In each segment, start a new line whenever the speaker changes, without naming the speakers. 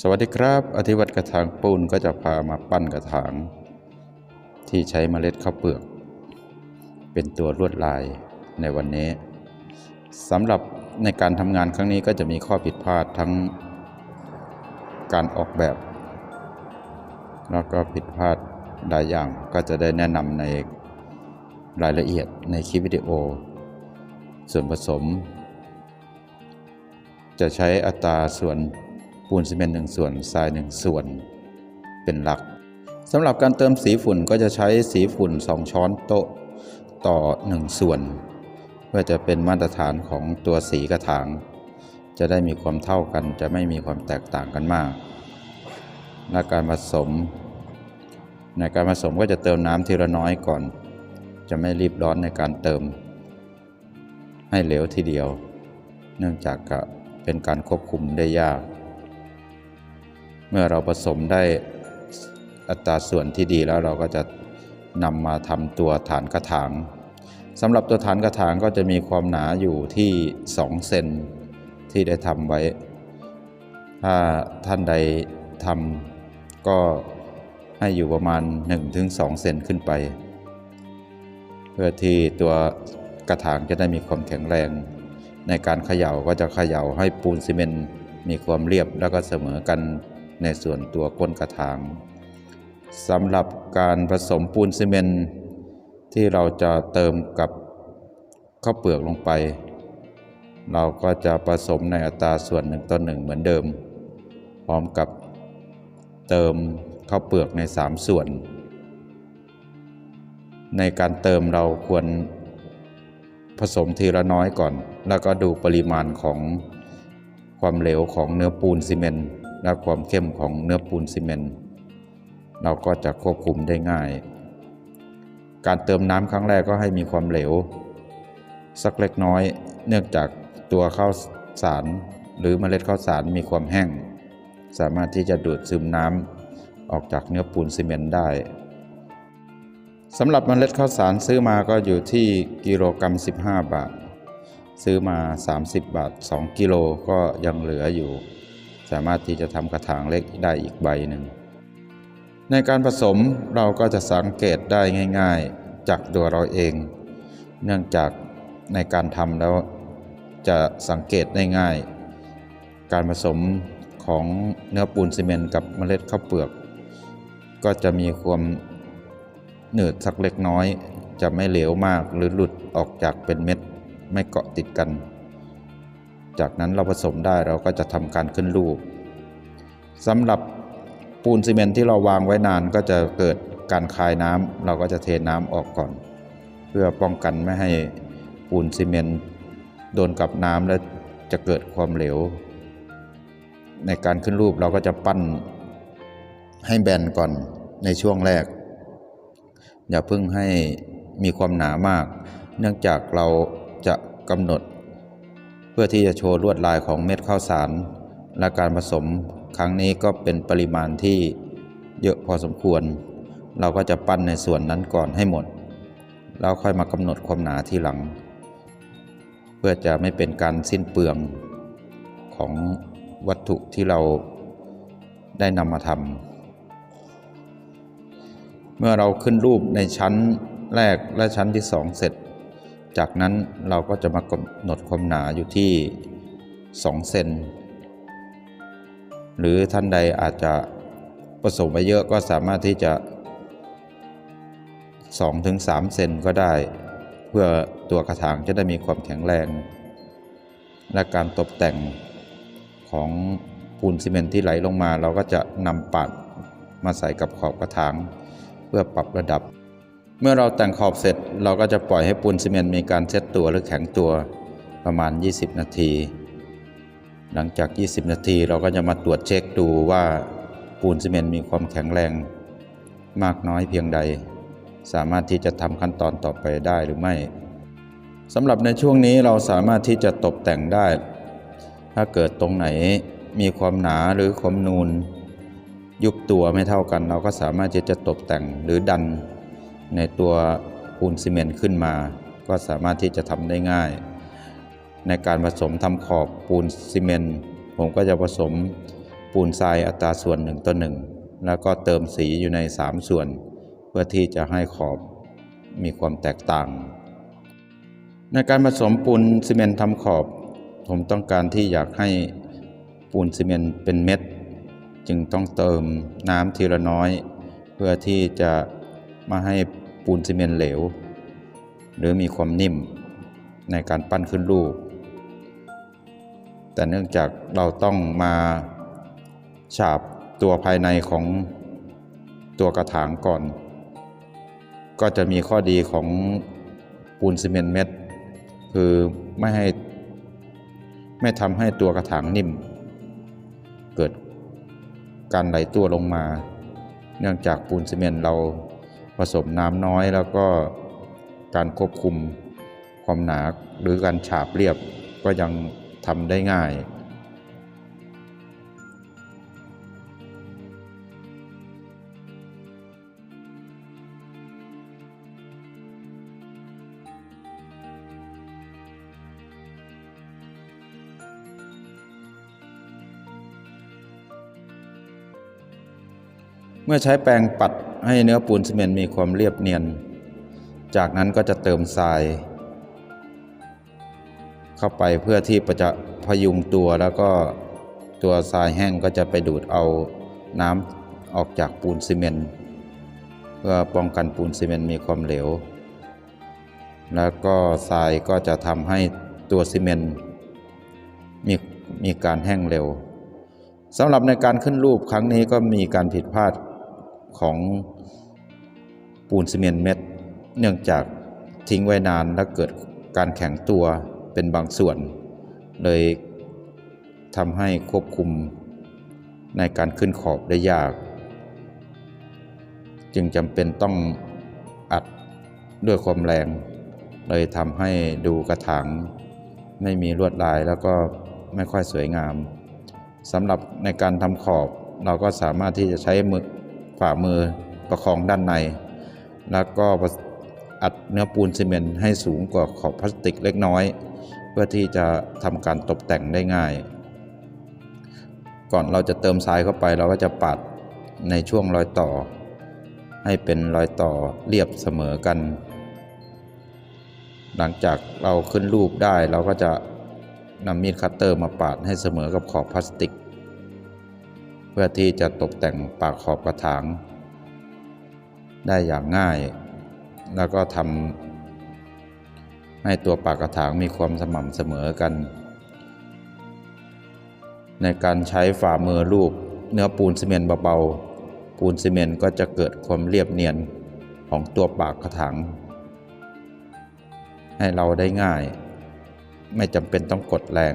สวัสดีครับ อธิวัตกระถางปูนก็จะพามาปั้นกระถาง ที่ใช้เมล็ดข้าวเปลือก เป็นตัวลวดลายในวันนี้สำหรับในการทำงานครั้งนี้ก็จะมีข้อผิดพลาดทั้งการออกแบบ แล้วก็ผิดพลาดหลายอย่างก็จะได้แนะนำในรายละเอียดในคลิปวิดีโอ ส่วนผสม จะใช้อัตราส่วน ปูนซีเมนต์หนึ่งส่วนทรายหนึ่งส่วน เป็นหลักสำหรับการเติมสีฝุ่นก็จะใช้สีฝุ่น 2 ช้อนโต๊ะต่อ 1 ส่วน เพื่อจะเป็นมาตรฐานของตัวสีกระถาง จะได้มีความเท่ากันจะไม่มีความแตกต่างกันมากและการผสม ในการผสมก็จะเติมน้ำทีละน้อยก่อน จะไม่รีบร้อนในการเติม ให้เหลวทีเดียว เนื่องจากกะเป็นการควบคุมได้ยาก เมื่อเราผสมได้อัตราส่วนที่ดีแล้วเราก็จะนำมาทำตัวฐานกระถางสำหรับตัวฐานกระถางก็จะมีความหนาอยู่ที่ 2 เซนที่ได้ทำไว้ ถ้าท่านใดทำก็ให้อยู่ประมาณ 1-2 เซนขึ้นไป เพื่อที่ตัวกระถางจะได้มีความแข็งแรง ในการเขย่าก็จะเขย่าให้ปูนซีเมนต์มีความเรียบแล้วก็เสมอกัน ในส่วนตัวก้นกระถางสำหรับการผสมปูนซีเมนที่เราจะเติมกับข้าวเปลือกลงไป เราก็จะผสมในอัตราส่วนหนึ่งต่อหนึ่งเหมือนเดิม พร้อมกับเติมข้าวเปลือกใน 3 ส่วน ในการเติมเราควรผสมทีละน้อยก่อน แล้วก็ดูปริมาณของความเหลวของเนื้อปูนซีเมนต์ และความเข้มของเนื้อปูนซีเมนต์เราก็จะควบคุมได้ง่าย การเติมน้ำครั้งแรกก็ให้มีความเหลว สักเล็กน้อย เนื่องจากตัวข้าวสาร หรือเมล็ดข้าวสารมีความแห้ง สามารถที่จะดูดซึมน้ำออกจากเนื้อปูนซีเมนต์ได้สำหรับเมล็ดข้าวสารซื้อมาก็อยู่ที่กิโลกรรัม 15 บาท ซื้อมา 30 บาท 2 กิโลก็ยังเหลืออยู่ สามารถที่จะทำกระถางเล็กได้อีกใบหนึ่ง ในการผสมเราก็จะสังเกตได้ง่าย ๆ จากตัวเราเอง เนื่องจากในการทำแล้วจะสังเกตได้ง่าย การผสมของเนื้อปูนซีเมนต์กับเมล็ดข้าวเปลือก ก็จะมีความหนืดสักเล็กน้อย จะไม่เหลวมากหรือหลุดออกจากเป็นเม็ดไม่เกาะติดกัน จากนั้นเราผสมได้เราก็จะทำการขึ้นรูปสำหรับปูนซีเมนต์ที่เราวางไว้นานก็จะเกิดการคายน้ำเราก็จะเทน้ำออกก่อน เพื่อป้องกันไม่ให้ปูนซีเมนต์โดนกับน้ำแล้วจะเกิดความเหลว ในการขึ้นรูปเราก็จะปั้นให้แบนก่อนในช่วงแรก อย่าเพิ่งให้มีความหนามาก เนื่องจากเราจะกำหนด เพื่อที่จะโชว์ลวดลายของเม็ดข้าวสาร และการผสมครั้งนี้ก็เป็นปริมาณที่เยอะพอสมควร เราก็จะปั้นในส่วนนั้นก่อนให้หมด แล้วค่อยมากำหนดความหนาทีหลัง เพื่อจะไม่เป็นการสิ้นเปลืองของวัตถุที่เราได้นำมาทำเมื่อเราขึ้นรูปในชั้นแรกและชั้นที่สองเสร็จ จากนั้นเราก็จะมากำหนดความหนาอยู่ที่ 2 เซน หรือท่านใดอาจจะผสมไปเยอะก็สามารถที่จะ 2-3 เซนก็ได้ เพื่อตัวกระถางจะได้มีความแข็งแรง และการตกแต่งของปูนซีเมนต์ที่ไหลลงมา เราก็จะนำปัดมาใส่กับขอบกระถาง เพื่อปรับระดับ เมื่อเราแต่งขอบเสร็จเราก็จะปล่อยให้ปูนซีเมนต์มีการเซตตัวหรือแข็งตัวประมาณ 20 นาที หลังจาก 20 นาทีเราก็จะมาตรวจเช็คดูว่าปูนซีเมนต์มีความแข็งแรง มากน้อยเพียงใด สามารถที่จะทำขั้นตอนต่อไปได้หรือไม่สำหรับในช่วงนี้เราสามารถที่จะตกแต่งได้ ถ้าเกิดตรงไหนมีความหนาหรือความนูน ยุบตัวไม่เท่ากัน เราก็สามารถที่จะตกแต่งหรือดัน ในตัวปูนซีเมนต์ขึ้นมา ก็สามารถที่จะทำได้ง่าย ในการผสมทำขอบปูนซีเมนต์ผมก็จะผสมปูนทรายอัตราส่วนหนึ่งต่อหนึ่งแล้วก็เติมสีอยู่ใน 3 ส่วน เพื่อที่จะให้ขอบมีความแตกต่าง ในการผสมปูนซีเมนต์ทำขอบ ผมต้องการที่อยากให้ปูนซีเมนต์เป็นเม็ด จึงต้องเติมน้ำทีละน้อย เพื่อที่จะมาให้ ปูนซีเมนต์เหลว หรือมีความนิ่มในการปั้นขึ้นรูป แต่เนื่องจากเราต้องมาฉาบตัวภายในของตัวกระถางก่อน ก็จะมีข้อดีของปูนซีเมนต์เม็ด คือไม่ให้ไม่ทำให้ตัวกระถางนิ่ม เกิดการไหลตัวลงมา เนื่องจากปูนซีเมนต์เรา ผสมน้ำน้อยแล้วก็การควบคุมความหนาหรือการฉาบเรียบก็ยังทำได้ง่าย มื่อใช้แปรงปัดให้เนื้อปูนซีเมนต์มีความเรียบเนียน จากนั้นก็จะเติมทราย เข้าไปเพื่อที่จะพยุงตัวแล้วก็ตัวทรายแห้งก็จะไปดูดเอาน้ำออกจากปูนซีเมนต์เพื่อป้องกันปูนซีเมนต์มีความเหลว แล้วก็ทรายก็จะทำให้ตัวซีเมนต์มีมีการแห้งเร็วสำหรับในการขึ้นรูปครั้งนี้ก็มีการผิดพลาด ของปูนซีเมนต์เม็ด เนื่องจากทิ้งไว้นานและเกิดการแข็งตัวเป็นบางส่วน เลยทำให้ควบคุมในการขึ้นขอบได้ยาก จึงจำเป็นต้องอัดด้วยความแรง เลยทำให้ดูกระถางไม่มีลวดลายแล้วก็ไม่ค่อยสวยงามสำหรับในการทำขอบเราก็สามารถที่จะใช้มือ ฝ่ามือประคองด้านใน แล้วก็อัดเนื้อปูนซีเมนต์ให้สูงกว่าขอบพลาสติกเล็กน้อย เพื่อที่จะทำการตกแต่งได้ง่าย ก่อนเราจะเติมทรายเข้าไปเราก็จะปัดในช่วงรอยต่อ ให้เป็นรอยต่อเรียบเสมอกัน หลังจากเราขึ้นรูปได้เราก็จะนำมีดคัตเตอร์มาปาดให้เสมอกับขอบพลาสติก เพื่อที่จะตกแต่งปากขอบกระถาง ได้อย่างง่าย แล้วก็ทำให้ตัวปากกระถางมีความสม่ำเสมอกัน ในการใช้ฝ่ามือรูปเนื้อปูนซีเมนต์เบาๆ ปูนซีเมนต์ก็จะเกิดความเรียบเนียนของตัวปากกระถางให้เราได้ง่าย ไม่จำเป็นต้องกดแรง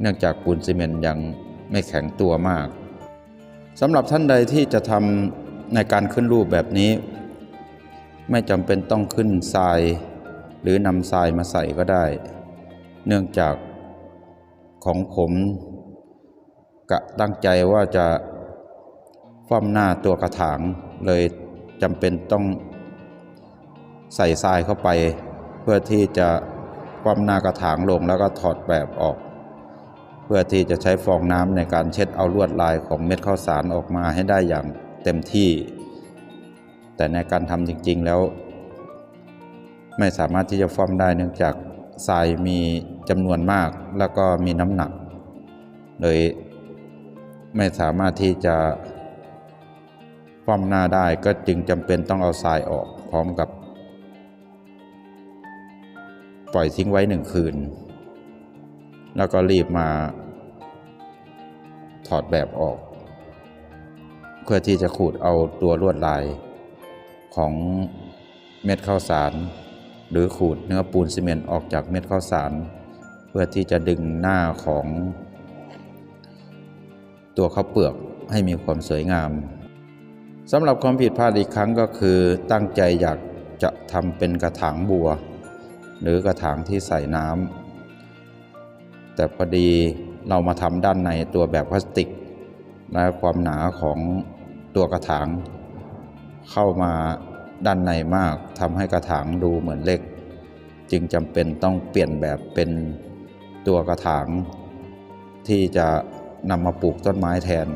เนื่องจากปูนซีเมนต์ยัง ไม่แข็งตัวมากสำหรับท่านใดที่จะทำในการขึ้นรูปแบบนี้ ไม่จำเป็นต้องขึ้นทราย หรือนำทรายมาใส่ก็ได้ เนื่องจากของผมกะตั้งใจว่าจะฟ้อมหน้าตัวกระถางเลยจำเป็นต้องใส่ทรายเข้าไป เพื่อที่จะความหน้ากระถางลงแล้วก็ถอดแบบออก พื่อที่จะใช้ฟองน้ำในการเช็ดเอาลวดลายของเม็ดข้าวสารออกมาให้ได้อย่างเต็มที่ แต่ในการทำจริงๆแล้ว ไม่สามารถที่จะฟ้อมได้เนื่องจากทรายมีจำนวนมากแล้วก็มีน้ำหนัก เลยไม่สามารถที่จะฟ้อมหน้าได้ก็จึงจำเป็นต้องเอาทรายออกพร้อมกับ ปล่อยทิ้งไว้หนึ่งคืน แล้วก็รีบมาถอดแบบออก เพื่อที่จะขูดเอาตัวลวดลายของเม็ดข้าวสาร หรือขูดเนื้อปูนซีเมนต์ออกจากเม็ดข้าวสาร เพื่อที่จะดึงหน้าของ ตัวข้าวเปลือกให้มีความสวยงามสำหรับความผิดพลาดอีกครั้งก็คือตั้งใจอยากจะทำเป็นกระถางบัว หรือกระถางที่ใส่น้ำ แต่พอดีเรามาทำด้านในตัวแบบพลาสติกและความหนาของตัวกระถาง เข้ามาด้านในมากทำให้กระถางดูเหมือนเล็ก จึงจำเป็นต้องเปลี่ยนแบบเป็นตัวกระถาง ที่จะนำมาปลูกต้นไม้แทน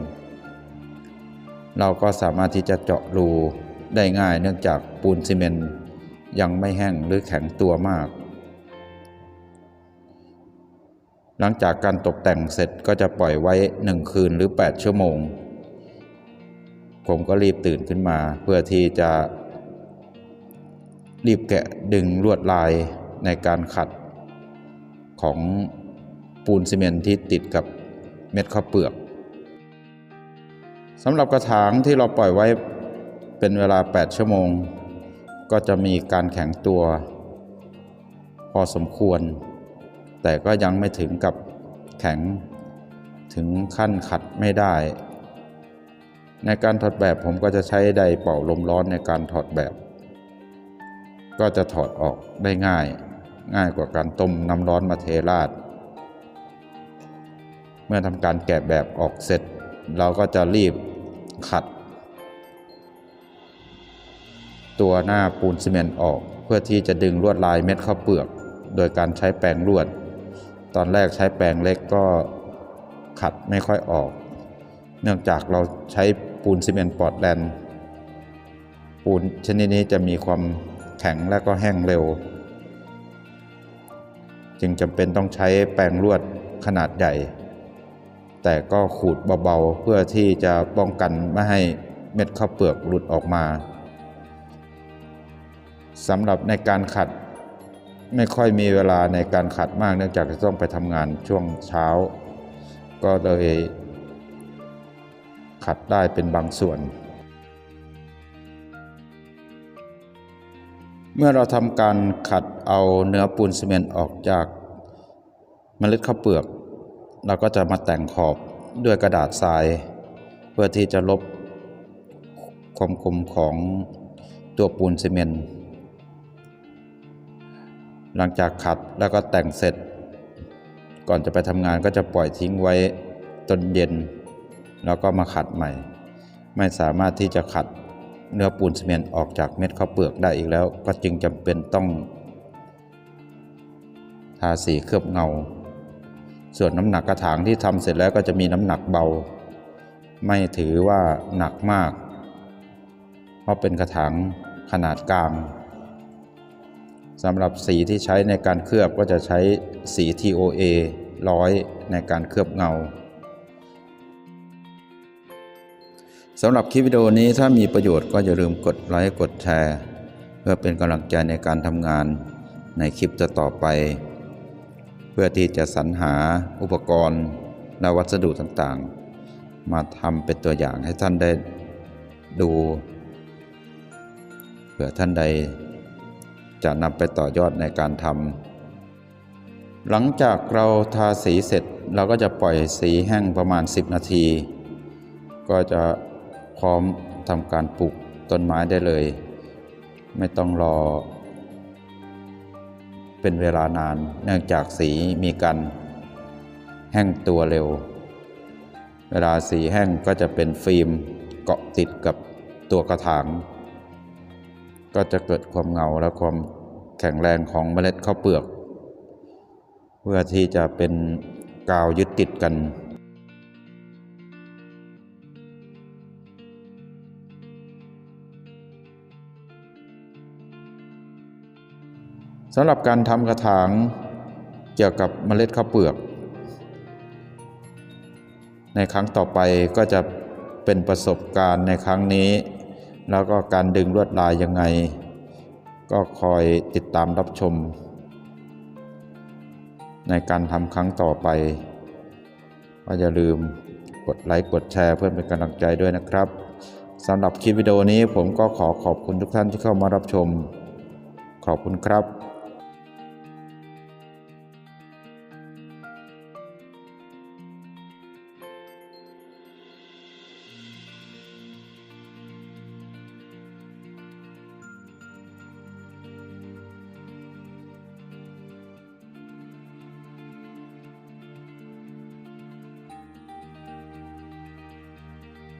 เราก็สามารถที่จะเจาะรูได้ง่ายเนื่องจากปูนซีเมนต์ยังไม่แห้งหรือแข็งตัวมาก หลังจากการตกแต่งเสร็จก็จะปล่อยไว้1คืนหรือ 8 ชั่วโมง ผมก็รีบตื่นขึ้นมา เพื่อที่จะรีบแกะดึงลวดลายในการขัดของปูนซีเมนต์ที่ติดกับเม็ดข้าวเปลือกสำหรับกระถางที่เราปล่อยไว้เป็นเวลา 8 ชั่วโมง ก็จะมีการแข็งตัว พอสมควร แต่ก็ยังไม่ถึงกับแข็งถึงขั้นขัดไม่ได้ ในการถอดแบบผมก็จะใช้ไดร์เป่าลมร้อนในการถอดแบบ ก็จะถอดออกได้ง่าย ง่ายกว่าการต้มน้ำร้อนมาเทราด เมื่อทำการแกะแบบออกเสร็จ เราก็จะรีบขัด ตัวหน้าปูนซีเมนต์ออกเพื่อที่จะดึงลวดลายเม็ดข้าวเปลือก โดยการใช้แปรงลวด ตอนแรกใช้แปรงเล็กก็ขัดไม่ค่อยออก เนื่องจากเราใช้ปูนซีเมนต์ปอร์ตแลนด์ปูนชนิดนี้จะมีความแข็งและก็แห้งเร็ว จึงจำเป็นต้องใช้แปรงลวดขนาดใหญ่ แต่ก็ขูดเบาๆ เพื่อที่จะป้องกันไม่ให้เม็ดข้าวเปลือกหลุดออกมาสำหรับในการขัด ไม่ค่อยมีเวลาในการขัดมากเนื่องจากจะต้องไปทำงานช่วงเช้า ก็เลยขัดได้เป็นบางส่วน เมื่อเราทำการขัดเอาเนื้อปูนซีเมนต์ออกจากเมล็ดข้าวเปลือก เราก็จะมาแต่งขอบด้วยกระดาษทราย เพื่อที่จะลบความคมของตัวปูนซีเมนต์ หลังจากขัดแล้วก็แต่งเสร็จ ก่อนจะไปทำงานก็จะปล่อยทิ้งไว้จนเย็น แล้วก็มาขัดใหม่ ไม่สามารถที่จะขัดเนื้อปูนซีเมนต์ออกจากเม็ดข้าวเปลือกได้อีกแล้ว ก็จึงจำเป็นต้องทาสีเคลือบเงา ส่วนน้ำหนักกระถางที่ทำเสร็จแล้วก็จะมีน้ำหนักเบา ไม่ถือว่าหนักมาก เพราะเป็นกระถางขนาดกลาง สำหรับสีที่ใช้ในการเคลือบก็จะใช้สี TOA ร้อยในการเคลือบเงาสำหรับคลิปวิดีโอนี้ถ้ามีประโยชน์ก็อย่าลืมกดไลค์กดแชร์ เพื่อเป็นกำลังใจในการทำงานในคลิปต่อไป เพื่อที่จะสรรหาอุปกรณ์และวัสดุต่างๆ มาทำเป็นตัวอย่างให้ท่านได้ดูเผื่อท่านใด จะนำไปต่อยอดในการทำหลังจากเราทาสีเสร็จเราก็จะปล่อยสีแห้งประมาณ 10 นาที ก็จะพร้อมทำการปลูกต้นไม้ได้เลย ไม่ต้องรอ เป็นเวลานาน เนื่องจากสีมีการแห้งตัวเร็ว เวลาสีแห้งก็จะเป็นฟิล์มเกาะติดกับตัวกระถาง ก็จะเกิดความเงาและความ แข็งแรงของเมล็ดข้าวเปลือก เพื่อที่จะเป็นกาวยึดติดกัน สำหรับการทำกระถางเกี่ยวกับเมล็ดข้าวเปลือก ในครั้งต่อไปก็จะเป็นประสบการณ์ในครั้งนี้ แล้วก็การดึงลวดลายยังไง ก็คอยติดตามรับชม ในการทำครั้งต่อไปก็อย่าลืมกดไลค์กดแชร์เพื่อเป็นกำลังใจด้วยนะครับสำหรับคลิปวิดีโอนี้ผมก็ขอขอบคุณทุกท่านที่เข้ามารับชม ขอบคุณครับ